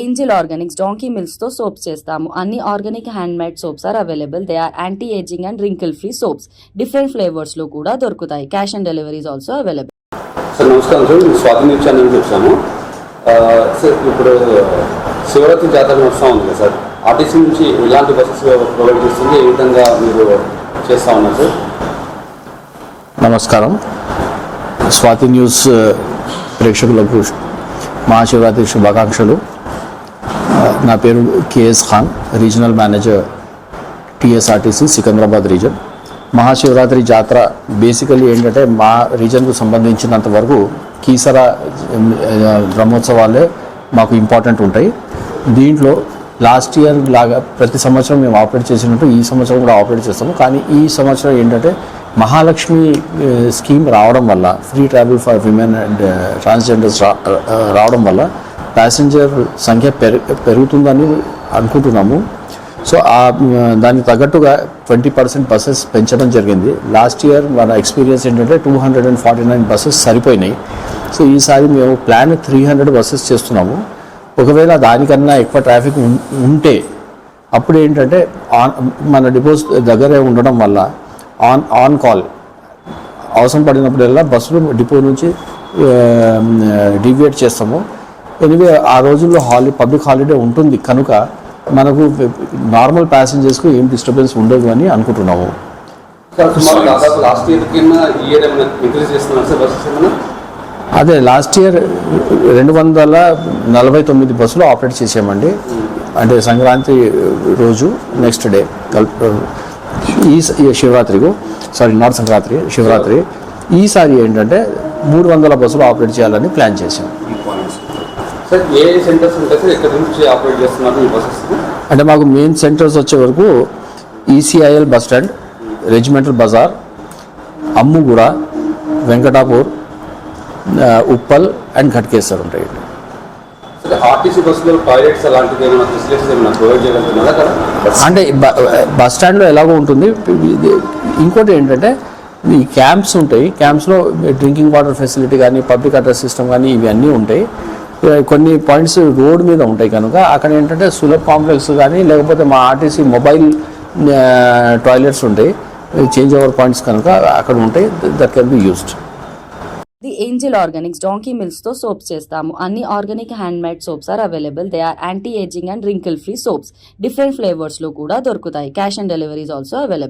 Angel organics donkey మిల్క్స్తో soaps చేస్తాము. అన్ని organic hand made soaps are available. They are anti aging and wrinkle free soaps. Different ఫ్లేవర్స్లో కూడా దొరుకుతాయి. Cash on deliveries also available. Sir నమస్కారం sir. మేము Swathi news channel ఆ, sir ఇప్పుడు శివరాత్రి జాతర నడుస్తూ ఉంది కదా సార్. ఆర్టీసీ నుంచి ఎలాంటి బస్సెస్ ప్రొవైడ్ చేస్తుంది ఏ విధంగా మీరు చేస్తూ ఉన్నారు సార్? నమస్కారం. స్వాతి న్యూస్ ప్రేక్షకులకు మహాశివరాత్రి శుభాకాంక్షలు. నా పేరు KS Khan regional manager TSRTC Secunderabad region. Mahashivaratri జాతర బేసికలీ ఏంటంటే మా రీజన్కు సంబంధించినంత వరకు కీసర బ్రహ్మోత్సవాలే మాకు ఇంపార్టెంట్ ఉంటాయి. దీంట్లో లాస్ట్ ఇయర్ లాగా ప్రతి సంవత్సరం మేము ఆపరేట్ చేసినట్టు ఈ సంవత్సరం కూడా ఆపరేట్ చేస్తాము. కానీ ఈ సంవత్సరం ఏంటంటే మహాలక్ష్మి స్కీమ్ రావడం వల్ల free travel for women and transgenders రా రావడం వల్ల ప్యాసింజర్ సంఖ్య పెరు పెరుగుతుందని అనుకుంటున్నాము. సో ఆ దానికి తగ్గట్టుగా ట్వంటీ పర్సెంట్ బస్సెస్ పెంచడం జరిగింది. లాస్ట్ ఇయర్ మన ఎక్స్పీరియన్స్ ఏంటంటే two hundred and forty nine buses సరిపోయినాయి. So ఈసారి మేము ప్లాన్ త్రీ హండ్రెడ్ బస్సెస్ చేస్తున్నాము. ఒకవేళ దానికన్నా ఎక్కువ ట్రాఫిక్ ఉంటే అప్పుడు ఏంటంటే ఆన్ మన డిపోస్ దగ్గరే ఉండడం వల్ల ఆన్ ఆన్ కాల్ అవసరం పడినప్పుడల్లా బస్సులు డిపో నుంచి డివియేట్ చేస్తాము. ఎనివే ఆ రోజుల్లో హాలి పబ్లిక్ హాలిడే ఉంటుంది. కనుక మనకు నార్మల్ ప్యాసింజర్స్కు ఏం డిస్టర్బెన్స్ ఉండదు అని అనుకుంటున్నాము. అదే లాస్ట్ ఇయర్ రెండు వందల నలభై తొమ్మిది బస్సులు ఆపరేట్ చేసామండి అంటే సంక్రాంతి రోజు నెక్స్ట్ డే ఈ శివరాత్రికు సారీ నాట్ సంక్రాంతి శివరాత్రి. ఈసారి ఏంటంటే మూడు వందల బస్సులు ఆపరేట్ చేయాలని ప్లాన్ చేశాం. సార్ ఏ సెంటర్స్ ఉంటాయి సార్? ఎక్కడి నుంచి ఆపరేట్ చేస్తున్నారు ఈ బస్సెస్ అంటే మాకు మెయిన్ సెంటర్స్ వచ్చే వరకు ECIL bus stand Regimental Bazaar Ammuguda Venkatapur Uppal and Ghatkesar ఉంటాయి. సార్ ఆర్టీసీ బస్సులో టాయిలెట్స్ అలాంటివి ఏమైనా ఫెసిలిటీస్ ఏమైనా ప్రొవైడ్ చేయగలుగుతున్నారా అక్కడ అంటే బస్ స్టాండ్లో ఎలాగో ఉంటుంది. ఇంకోటి ఏంటంటే ఈ క్యాంప్స్ ఉంటాయి. క్యాంప్స్లో డ్రింకింగ్ వాటర్ ఫెసిలిటీ కానీ పబ్లిక్ అడ్రస్ సిస్టమ్ కానీ ఇవన్నీ ఉంటాయి. కొన్ని పాయింట్స్ రోడ్ మీద ఉంటాయి కనుక అక్కడ ఏంటంటే సులభ కాంప్లెక్స్ కానీ లేకపోతే మా ఆర్టీసీ మొబైల్ టాయిలెట్స్ ఉంటాయి. చేంజ్ ఓవర్ పాయింట్స్ కనుక అక్కడ ఉంటాయి. That can be used the angel organics donkey మిల్స్తో soaps చేస్తాము. అన్ని organic hand made soaps are available they are anti aging and wrinkle free soaps different ఫ్లేవర్స్లో కూడా దొరుకుతాయి. Cash on deliveries also available